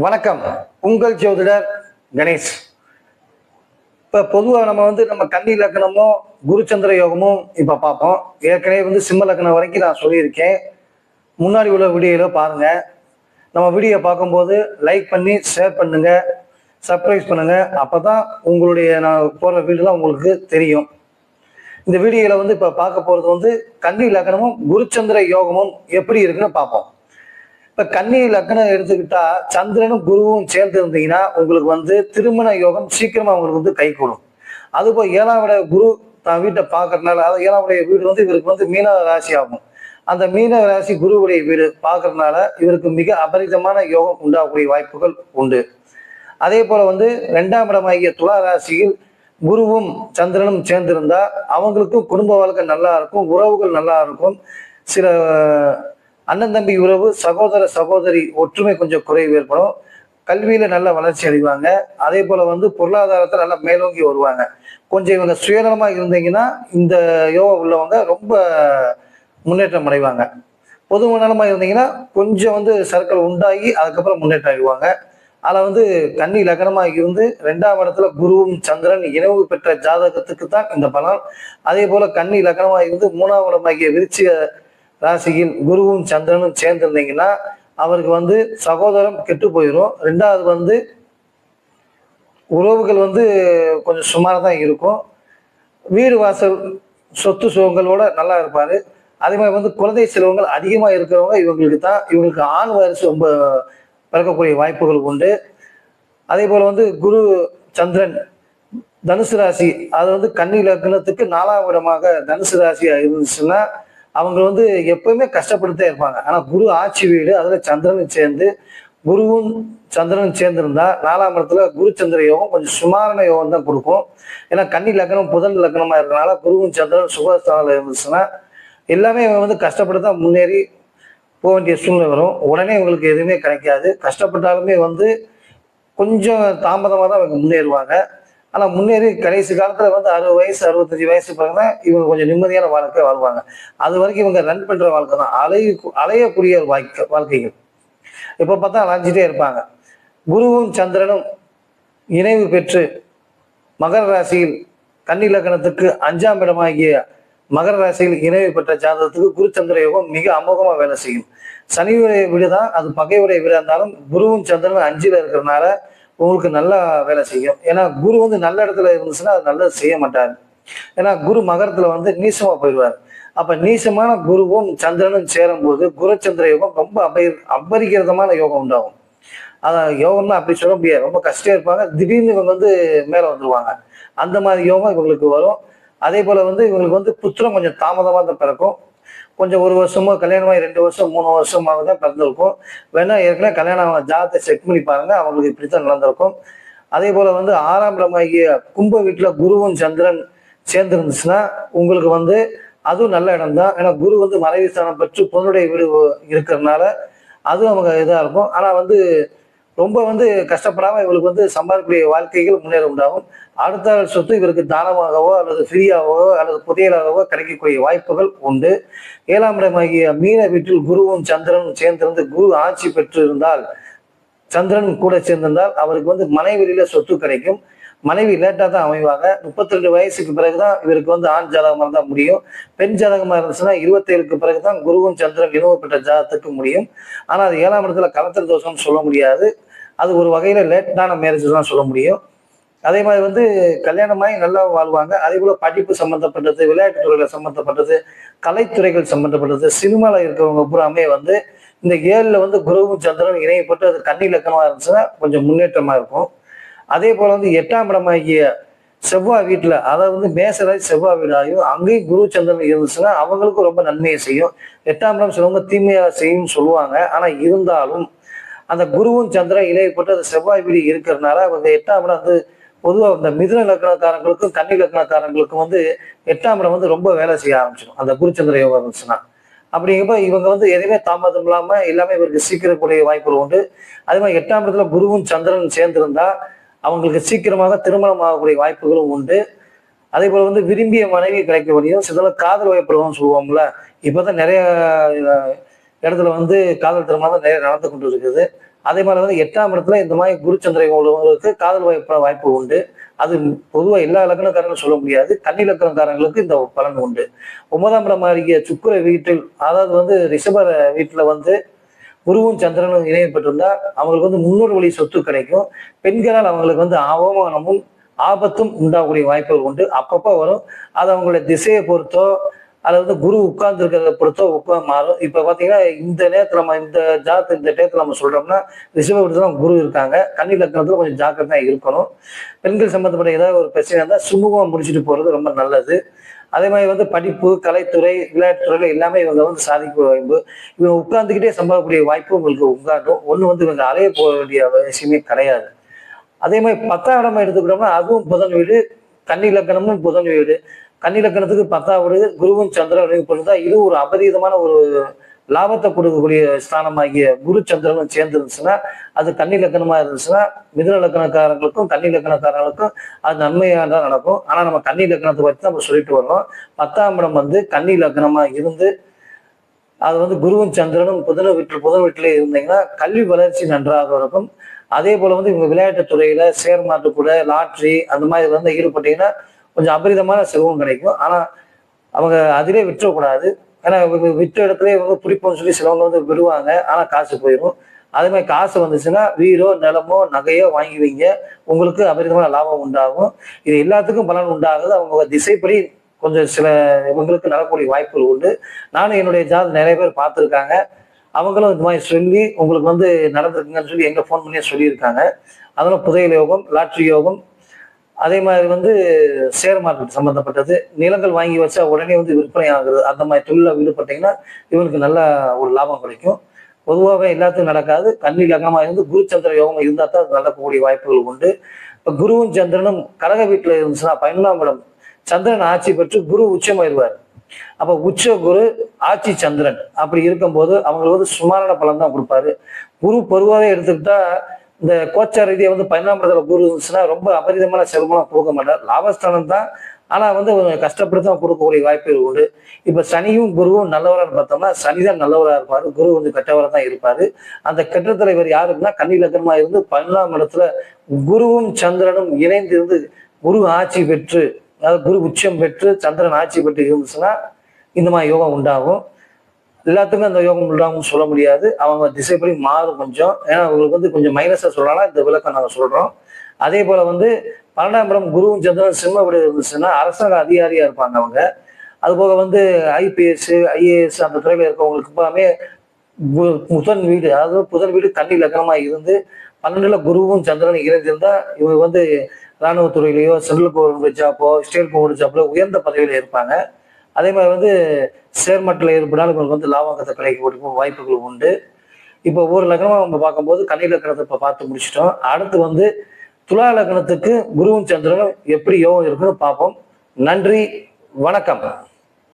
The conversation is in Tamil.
வணக்கம். உங்கள் ஜோதிடர் கணேஷ். இப்போ பொதுவாக நம்ம வந்து நம்ம கன்னி லக்னமும் குருச்சந்திர யோகமும் இப்போ பார்ப்போம். ஏற்கனவே வந்து சிம்ம லக்னம் வரைக்கும் நான் சொல்லியிருக்கேன். முன்னாடி உள்ள வீடியோல பாருங்க. நம்ம வீடியோ பார்க்கும்போது லைக் பண்ணி ஷேர் பண்ணுங்க. சர்ப்ரைஸ் பண்ணுங்க. அப்போ தான் உங்களுடைய நான் போடுற வீடியோலாம் உங்களுக்கு தெரியும். இந்த வீடியோவில் வந்து இப்போ பார்க்க போகிறது வந்து கன்னி லக்னமும் குருச்சந்திர யோகமும் எப்படி இருக்குன்னு பார்ப்போம். இப்ப கன்னி லக்னம் எடுத்துக்கிட்டா சந்திரனும் குருவும் சேர்ந்து இருந்தீங்கன்னா உங்களுக்கு வந்து திருமண யோகம் சீக்கிரமா உங்களுக்கு வந்து கை கூடும். அதுபோல் ஏழாம் விட குரு தான் வீட்டை பார்க்கறதுனால அதாவது ஏழாவுடைய வீடு வந்து இவருக்கு வந்து மீன ராசி ஆகும். அந்த மீன ராசி குருவுடைய வீடு பார்க்கறதுனால இவருக்கு மிக அபரிதமான யோகம் உண்டாகக்கூடிய வாய்ப்புகள் உண்டு. அதே போல வந்து ரெண்டாம் இடமாகிய துலா ராசியில் குருவும் சந்திரனும் சேர்ந்திருந்தா அவங்களுக்கும் குடும்ப வாழ்க்கை நல்லா இருக்கும் உறவுகள் நல்லா இருக்கும். சில அண்ணன் தம்பி உறவு சகோதர சகோதரி ஒற்றுமை கொஞ்சம் குறைவு ஏற்படும். கல்வியில நல்ல வளர்ச்சி அடைவாங்க. அதே போல வந்து பொருளாதாரத்தை நல்லா மேலோங்கி வருவாங்க. கொஞ்சம் இவங்க சுயநலமா இருந்தீங்கன்னா இந்த யோகா உள்ளவங்க ரொம்ப முன்னேற்றம் அடைவாங்க. பொது நலமா இருந்தீங்கன்னா கொஞ்சம் வந்து சர்க்கிள் உண்டாகி அதுக்கப்புறம் முன்னேற்றம் ஆகிடுவாங்க அதில் வந்து கன்னி லக்னமாக இருந்து ரெண்டாம் இடத்துல குருவும் சந்திரன் இணைவு பெற்ற ஜாதகத்துக்கு தான் இந்த பலன். அதே போல கன்னி லக்னமாக இருந்து மூணாம் இடமாகிய விருச்சிக ராசியில் குருவும் சந்திரனும் சேர்ந்திருந்தீங்கன்னா அவருக்கு வந்து சகோதரம் கெட்டு போயிடும் ரெண்டாவது வந்து உறவுகள் வந்து கொஞ்சம் சுமாராக தான் இருக்கும். வீடு வாசல் சொத்து சுகங்களோட நல்லா இருப்பார். அதே மாதிரி வந்து குழந்தை செல்வங்கள் அதிகமாக இருக்கிறவங்க இவங்களுக்கு தான் இவங்களுக்கு ஆண் வாரிசு ரொம்ப பிறக்கக்கூடிய வாய்ப்புகள் உண்டு. அதே போல் வந்து குரு சந்திரன் தனுசு ராசி அது வந்து கன்னி லக்னத்துக்கு நாலாம் விடமாக தனுசு ராசியாக இருந்துச்சுன்னா அவங்க வந்து எப்பவுமே கஷ்டப்படுத்தே இருப்பாங்க. ஆனா குரு ஆட்சி வீடு அதுல சந்திரனும் சேர்ந்து குருவும் சந்திரனும் சேர்ந்திருந்தா நாலாம் இடத்துல குரு சந்திர யோகம் கொஞ்சம் சுமாரான யோகம் தான் கொடுக்கும். ஏன்னா கன்னி லக்னம் புதன் லக்னமா இருக்கனால குருவும் சந்திரன் சுகஸ்தானில் இருந்துச்சுன்னா எல்லாமே இவங்க வந்து கஷ்டப்பட்டு தான் முன்னேறி போக வேண்டிய சூழ்நிலை வரும். உடனே இவங்களுக்கு எதுவுமே கிடைக்காது. கஷ்டப்பட்டாலுமே வந்து கொஞ்சம் தாமதமாக தான் அவங்க முன்னேறுவாங்க. ஆனால் முன்னேறி கடைசி காலத்தில் வந்து அறுபது வயசு அறுபத்தஞ்சு வயசு பிறகு இவங்க கொஞ்சம் நிம்மதியான வாழ்க்கை வாழ்வாங்க. அது வரைக்கும் இவங்க ரன் பண்ணுற வாழ்க்கை தான். அலைய அலையக்கூடிய ஒரு வாழ்க்கை வாழ்க்கைகள். இப்போ பார்த்தா அலைஞ்சிட்டே இருப்பாங்க. குருவும் சந்திரனும் இணைவு பெற்று மகர ராசியில் கன்னிலக்கணத்துக்கு அஞ்சாம் இடமாகிய மகர ராசியில் இணைவு பெற்ற ஜாதகத்துக்கு குரு சந்திர யோகம் மிக அமோகமாக வேலை செய்யும். சனியுடைய வீடு தான் அது பகையுடைய வீடாக இருந்தாலும் குருவும் சந்திரனும் அஞ்சில் இருக்கிறதுனால உங்களுக்கு நல்லா வேலை செய்யும். ஏன்னா குரு வந்து நல்ல இடத்துல இருந்துச்சுன்னா அது நல்லது செய்ய மாட்டார். ஏன்னா குரு மகரத்துல வந்து நீசமா போயிடுவார். அப்ப நீசமான குருவும் சந்திரனும் சேரும் போது குருச்சந்திர யோகம் ரொம்ப அபரி அபரிகிரதமான யோகம் உண்டாகும். அதான் யோகம்னா அப்படி சொல்ல முடியாது. ரொம்ப கஷ்டம் இருப்பாங்க. திடீர்னு இவங்க வந்து மேல வந்துருவாங்க. அந்த மாதிரி யோகம் இவங்களுக்கு வரும். அதே போல வந்து இவங்களுக்கு வந்து புத்திரம் கொஞ்சம் தாமதமாக தான் பிறக்கும். கொஞ்சம் ஒரு வருஷமோ கல்யாணமாகி ரெண்டு வருஷம் மூணு வருஷமாக தான் பிறந்திருக்கும். வேணா ஏற்கனவே கல்யாணம் அவங்க ஜாதத்தை செக் பண்ணி பாருங்க அவங்களுக்கு இப்படித்தான் நடந்திருக்கும். அதே போல் வந்து ஆறாம் இடமாகிய கும்ப வீட்டில் குருவும் சந்திரன் சேர்ந்துருந்துச்சுன்னா உங்களுக்கு வந்து அதுவும் நல்ல இடம் தான் ஏன்னா குரு வந்து மறைவு ஸ்தானம் பெற்று பொண்ணுடைய வீடு இருக்கிறதுனால அதுவும் அவங்க இதாக இருக்கும். ஆனால் வந்து ரொம்ப வந்து கஷ்டப்படாமல் இவளுக்கு வந்து சம்பாதிக்கக்கூடிய வாழ்க்கைகள் முன்னேற உண்டாகும். அடுத்த சொத்து இவருக்கு தானமாகவோ அல்லது ஃப்ரீயாகவோ அல்லது புதையலாகவோ கிடைக்கக்கூடிய வாய்ப்புகள் உண்டு. ஏழாம் இடமாகிய மீன வீட்டில் குருவும் சந்திரனும் சேர்ந்திருந்து குரு ஆட்சி பெற்று இருந்தால் சந்திரன் கூட சேர்ந்திருந்தால் அவருக்கு வந்து மனைவியில சொத்து கிடைக்கும். மனைவி லேட்டாக தான் அமைவாங்க. முப்பத்தி ரெண்டு வயசுக்கு பிறகுதான் இவருக்கு வந்து ஆண் ஜாதகமாக இருந்தால் முடியும். பெண் ஜாதகமாக இருந்துச்சுன்னா இருபத்தேழுக்கு பிறகு தான் குருவும் சந்திரன் இணைவுப்பட்ட ஜாதகத்துக்கு முடியும். ஆனால் அது ஏழாம் இடத்துல கலத்தல் தோஷம்னு சொல்ல முடியாது. அது ஒரு வகையில் லேட்டான மேரேஜ் தான் சொல்ல முடியும். அதே மாதிரி வந்து கல்யாணமாகி நல்லா வாழ்வாங்க. அதே போல் படிப்பு சம்மந்தப்பட்டது விளையாட்டு துறையில் சம்மந்தப்பட்டது கலைத்துறைகள் சம்மந்தப்பட்டது சினிமாவில் இருக்கிறவங்க பூராமே வந்து இந்த ஏழில் வந்து குருவும் சந்திரன் இணையப்பட்டு அது கன்னி இலக்கணமாக இருந்துச்சுன்னா கொஞ்சம் முன்னேற்றமாக இருக்கும். அதே போல வந்து எட்டாம் இடமாகிய செவ்வாய் வீட்டில் அதாவது வந்து மேசராஜ் செவ்வாய் வீடாயும் அங்கேயும் குரு சந்திரன் இருந்துச்சுன்னா அவங்களுக்கும் ரொம்ப நன்மையை செய்யும். எட்டாம் இடம் சிலவங்க தீமையாக செய்யும்னு சொல்லுவாங்க. ஆனால் இருந்தாலும் அந்த குருவும் சந்திரன் இலையப்பட்டு அந்த செவ்வாய் வீடு இருக்கிறதுனால அவங்க எட்டாம் இடம் வந்து பொதுவாக இந்த மிதுன லக்னக்காரங்களுக்கும் கன்னி லக்னக்காரங்களுக்கும் வந்து எட்டாம் இடம் வந்து ரொம்ப வேலை செய்ய ஆரம்பிச்சிடும். அந்த குருச்சந்திர யோகம் இருந்துச்சுன்னா. அப்படிங்கிறப்ப இவங்க வந்து எதுவுமே தாமதம் இல்லாமல் எல்லாமே இவருக்கு சீக்கிரக்கூடிய வாய்ப்புகள் உண்டு. அதே மாதிரி எட்டாம் இடத்துல குருவும் சந்திரன் சேர்ந்திருந்தா அவங்களுக்கு சீக்கிரமாக திருமணம் ஆகக்கூடிய வாய்ப்புகளும் உண்டு. அதே போல வந்து விரும்பிய மனைவி கிடைக்க முடியும் சில காதல் வயப்படுவோம்னு சொல்லுவோம்ல இப்பதான் நிறைய இடத்துல வந்து காதல் திருமணம் நிறைய நடந்து கொண்டு இருக்குது அதே மாதிரி வந்து எட்டாம் இடத்துல இந்த மாதிரி குருச்சந்திரை உள்ளவங்களுக்கு காதல் வாய்ப்பு வாய்ப்பு உண்டு. அது பொதுவாக எல்லா இலக்கணக்காரங்களும் சொல்ல முடியாது. கன்னி இலக்கணக்காரங்களுக்கு இந்த பலன் உண்டு. ஒன்பதாம் இடம் மாறிய சுக்கிர வீட்டில் அதாவது வந்து ரிஷப வீட்டில் வந்து குருவும் சந்திரனும் இணையப்பட்டிருந்தா அவங்களுக்கு வந்து முன்னோர் வழி சொத்து கிடைக்கும். பெண்களால் அவங்களுக்கு வந்து அவமானமும் ஆபத்தும் உண்டாகக்கூடிய வாய்ப்புகள் உண்டு. அப்பப்போ வரும். அது அவங்களுடைய திசையை பொறுத்தோ அல்லது வந்து குரு உட்கார்ந்து இருக்கிறத பொறுத்தோ உட்கா மாறும். இப்போ பார்த்தீங்கன்னா இந்த நேரத்தில் நம்ம இந்த ஜாத்து இந்த டேத்தில் நம்ம சொல்கிறோம்னா ரிஷப குரு இருக்காங்க. கன்னி லக்னத்தில் கொஞ்சம் ஜாக்கிரதையாக இருக்கணும். பெண்கள் சம்மந்தப்பட்ட ஏதாவது ஒரு பிரச்சனை இருந்தால் சுமூகமாக முடிச்சுட்டு போகிறது ரொம்ப நல்லது. அதே மாதிரி வந்து படிப்பு கலைத்துறை விளையாட்டுத்துறையில எல்லாமே இவங்க வந்து சாதிக்க வாய்ப்பு. இவங்க உட்கார்ந்துக்கிட்டே சம்பாதிக்கக்கூடிய வாய்ப்பு உங்களுக்கு உண்டாட்டும் ஒண்ணு வந்து இவங்க அலைய போக வேண்டிய அவசியமே கிடையாது. அதே மாதிரி பத்தாம் இடமா எடுத்துக்கிட்டோம்னா அதுவும் புதன் வீடு கன்னி லக்கணமும் புதன் வீடு. கன்னி லக்கணத்துக்கு பத்தாம் வீடு குருவும் சந்திரன் பொழுதா இது ஒரு அபரீதமான ஒரு லாபத்தை கொடுக்கக்கூடிய ஸ்தானமாகிய குரு சந்திரனும் சேர்ந்து இருந்துச்சுன்னா அது கன்னி லக்கணமா இருந்துச்சுன்னா மிதுன லக்கணக்காரங்களுக்கும் கன்னி லக்கணக்காரங்களுக்கும் அது நன்மையாக தான் நடக்கும். ஆனா நம்ம கன்னி லக்கணத்தை பற்றி நம்ம சொல்லிட்டு வரோம் பத்தாம் இடம் வந்து கன்னி லக்கணமா இருந்து அது வந்து குருவும் சந்திரனும் புதன வீட்டில் புதன் வீட்டிலே இருந்தீங்கன்னா கல்வி வளர்ச்சி நன்றாக இருக்கும். அதே போல வந்து இவங்க விளையாட்டுத் துறையில ஷேர் மார்க்கெட் கூட லாட்ரி அந்த மாதிரி வந்து ஈடுபட்டீங்கன்னா கொஞ்சம் அபரிதமான செல்வம் கிடைக்கும். ஆனா அவங்க அதிலே விட்டுறக்கூடாது. ஏன்னா விட்ட விற்ற இடத்துல இவங்க பிடிப்போம்னு சொல்லி சிலவங்க வந்து விடுவாங்க. ஆனால் காசு போயிடும் அதே மாதிரி காசு வந்துச்சுன்னா வீடோ நிலமோ நகையோ வாங்கி வைங்க. உங்களுக்கு அபரிதமான லாபம் உண்டாகும். இது எல்லாத்துக்கும் பலன் உண்டாகுது. அவங்க திசைப்படி கொஞ்சம் சில இவங்களுக்கு நடக்கக்கூடிய வாய்ப்புகள் உண்டு. நானும் என்னுடைய ஜாதகம் நிறைய பேர் பார்த்துருக்காங்க. அவங்களும் இந்த மாதிரி சொல்லி உங்களுக்கு வந்து நடந்திருக்குங்கன்னு சொல்லி எங்கே ஃபோன் பண்ணியே சொல்லியிருக்காங்க. அதெல்லாம் புதையல் யோகம் லாட்ரி யோகம் அதே மாதிரி வந்து ஷேர் மார்க்கெட் சம்பந்தப்பட்டது. நிலங்கள் வாங்கி வச்சா உடனே வந்து விற்பனை ஆகுது. அந்த மாதிரி தொழிலில் ஈடுபட்டீங்கன்னா இவனுக்கு நல்ல ஒரு லாபம் கிடைக்கும். பொதுவாகவே எல்லாத்தையும் நடக்காது. கன்னி லக்னமாக இருந்து குரு சந்திர யோகம் இருந்தால் தான் நடக்கக்கூடிய வாய்ப்புகள் உண்டு. இப்போ குருவும் சந்திரனும் கழக வீட்டில் இருந்துச்சுன்னா பதினொன்றாம் இடம். சந்திரன் ஆட்சி பெற்று குரு உச்சமாயிருவார் அப்போ உச்ச குரு ஆட்சி சந்திரன் அப்படி இருக்கும்போது அவங்களுக்கு வந்து சுமாரான பலன் தான் கொடுப்பாரு. குரு பொதுவாகவே எடுத்துக்கிட்டா இந்த கோச்சார் ரீதியை வந்து பதினாம் இடத்துல குரு இருந்துச்சுன்னா ரொம்ப அபரிதமான செல்வம்லாம் கொடுக்க மாட்டார். லாபஸ்தானம் தான். ஆனால் வந்து கொஞ்சம் கஷ்டப்பட்டு தான் கொடுக்கக்கூடிய வாய்ப்புகள் உண்டு. இப்போ சனியும் குருவும் நல்லவரான்னு பார்த்தோம்னா சனி தான் நல்லவராக இருப்பார். குரு வந்து கெட்டவராக தான் இருப்பார். அந்த கெட்ட தலைவர் யாருக்குன்னா கன்னி லக்னமாக இருந்து பதினாம் இடத்துல குருவும் சந்திரனும் இணைந்து இருந்து குரு ஆட்சி பெற்று அதாவது குரு உச்சம் பெற்று சந்திரன் ஆட்சி பெற்று இருந்துச்சுன்னா இந்த மாதிரி யோகம் உண்டாகும். எல்லாத்துக்கும் அந்த யோகம் இல்லாமல் சொல்ல முடியாது. அவங்க திசைப்படி மாறும் கொஞ்சம். ஏன்னா அவங்களுக்கு வந்து கொஞ்சம் மைனஸாக சொல்லலாம் இந்த விளக்கம் நாங்கள் சொல்கிறோம் அதே போல் வந்து பன்னெண்டாம் இடம் குருவும் சந்திரன் சிம்ம விட இருந்துச்சுன்னா அரசாங்க அதிகாரியாக இருப்பாங்க அவங்க. அதுபோக வந்து ஐபிஎஸ் ஐஏஎஸ் அந்த துறையில் இருக்கவங்களுக்கு எல்லாமே பு- புதன் வீடு அதாவது புதன் வீடு தண்ணி லக்னமாக இருந்து பன்னெண்டுல குருவும் சந்திரனும் இணைந்திருந்தா இவங்க வந்து இராணுவத்துறையிலையோ சென்ட்ரல் கவர்மெண்ட் ஜாப்போ ஸ்டேட் கவர்மெண்ட் ஜாப்ல உயர்ந்த பதவியில் இருப்பாங்க. அதே மாதிரி வந்து ஷேர் மார்க்கெட்டில் ஏற்படாலும் உங்களுக்கு வந்து லாபகத்தை கிடைக்க வாய்ப்புகள் உண்டு. இப்போ ஒவ்வொரு லக்னமாக நம்ம பார்க்கும்போது கன்னி லக்னத்தை இப்போ பார்த்து முடிச்சிட்டோம். அடுத்து வந்து துலா லக்னத்துக்கு குருவும் சந்திரனும் எப்படி யோகம் இருக்குன்னு பார்ப்போம். நன்றி வணக்கம்.